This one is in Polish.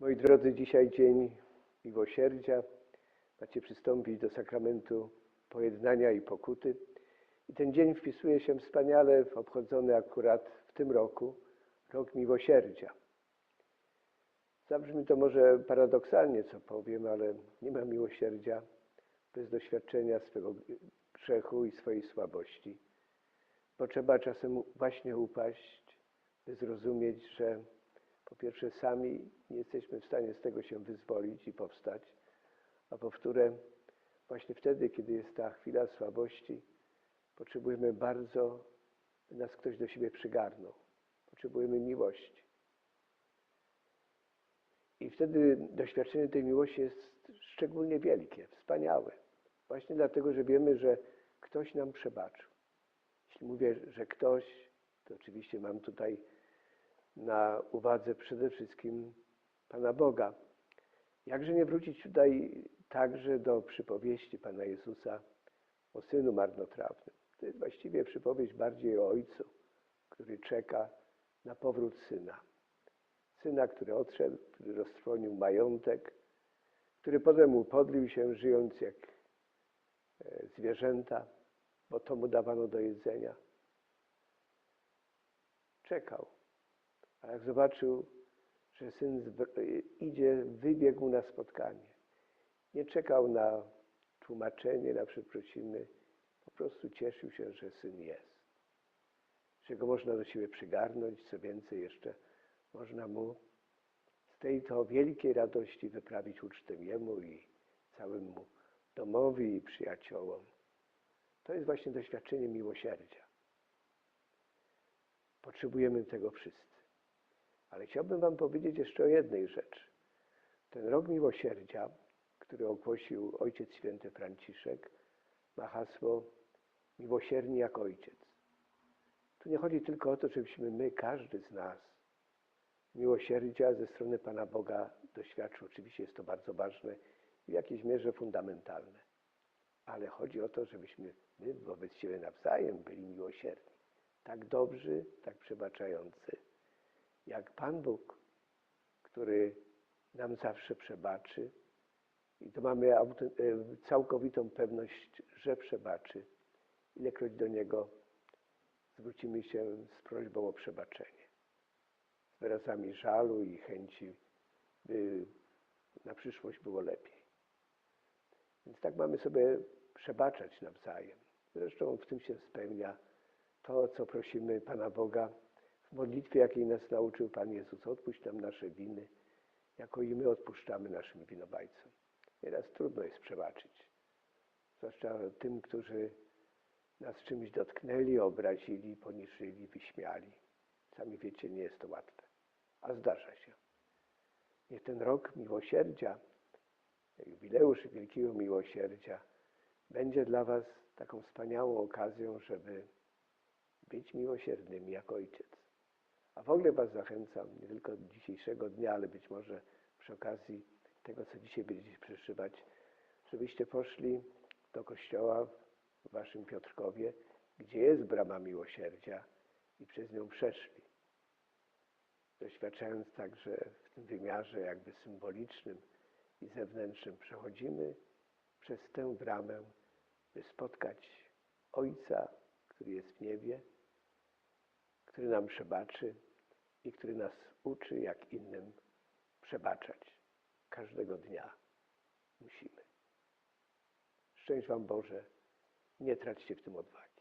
Moi drodzy, dzisiaj dzień miłosierdzia. Macie przystąpić do sakramentu pojednania i pokuty. I ten dzień wpisuje się wspaniale w obchodzony akurat w tym roku, rok miłosierdzia. Zabrzmi to może paradoksalnie, co powiem, ale nie ma miłosierdzia bez doświadczenia swego grzechu i swojej słabości. Bo trzeba czasem właśnie upaść, by zrozumieć, że po pierwsze sami nie jesteśmy w stanie z tego się wyzwolić i powstać, a po wtóre właśnie wtedy, kiedy jest ta chwila słabości, potrzebujemy bardzo, by nas ktoś do siebie przygarnął. Potrzebujemy miłości. I wtedy doświadczenie tej miłości jest szczególnie wielkie, wspaniałe. Właśnie dlatego, że wiemy, że ktoś nam przebaczył. Jeśli mówię, że ktoś, to oczywiście mam tutaj na uwadze przede wszystkim Pana Boga. Jakże nie wrócić tutaj także do przypowieści Pana Jezusa o synu marnotrawnym. To jest właściwie przypowieść bardziej o ojcu, który czeka na powrót syna. Syna, który odszedł, który roztrwonił majątek, który potem upodlił się, żyjąc jak e, zwierzęta, bo to mu dawano do jedzenia. Czekał. A jak zobaczył, że syn idzie, wybiegł na spotkanie. Nie czekał na tłumaczenie, na przeprosiny. Po prostu cieszył się, że syn jest. Że go można do siebie przygarnąć, co więcej jeszcze można mu z tej to wielkiej radości wyprawić ucztę jemu i całemu domowi i przyjaciołom. To jest właśnie doświadczenie miłosierdzia. Potrzebujemy tego wszyscy. Ale chciałbym Wam powiedzieć jeszcze o jednej rzeczy. Ten rok miłosierdzia, który ogłosił Ojciec Święty Franciszek, ma hasło miłosierni jak Ojciec. Tu nie chodzi tylko o to, żebyśmy my, każdy z nas, miłosierdzia ze strony Pana Boga doświadczył. Oczywiście jest to bardzo ważne i w jakiejś mierze fundamentalne. Ale chodzi o to, żebyśmy my wobec siebie nawzajem byli miłosierni. Tak dobrzy, tak przebaczający jak Pan Bóg, który nam zawsze przebaczy i to mamy e, całkowitą pewność, że przebaczy, ilekroć do Niego zwrócimy się z prośbą o przebaczenie, z wyrazami żalu i chęci, by na przyszłość było lepiej. Więc tak mamy sobie przebaczać nawzajem. Zresztą w tym się spełnia to, co prosimy Pana Boga w modlitwie, jakiej nas nauczył Pan Jezus. Odpuść nam nasze winy, jako i my odpuszczamy naszym winowajcom. Nieraz trudno jest przebaczyć, zwłaszcza tym, którzy nas czymś dotknęli, obrazili, poniżyli, wyśmiali. Sami wiecie, nie jest to łatwe, a zdarza się. Niech ten rok miłosierdzia, jubileusz wielkiego miłosierdzia, będzie dla Was taką wspaniałą okazją, żeby być miłosiernymi jak Ojciec. W ogóle Was zachęcam, nie tylko dzisiejszego dnia, ale być może przy okazji tego, co dzisiaj będziecie przeżywać, żebyście poszli do kościoła w Waszym Piotrkowie, gdzie jest brama miłosierdzia i przez nią przeszli. Doświadczając także w tym wymiarze jakby symbolicznym i zewnętrznym, przechodzimy przez tę bramę, by spotkać Ojca, który jest w niebie, który nam przebaczy i który nas uczy, jak innym przebaczać. Każdego dnia musimy. Szczęść Wam Boże, nie traćcie w tym odwagi.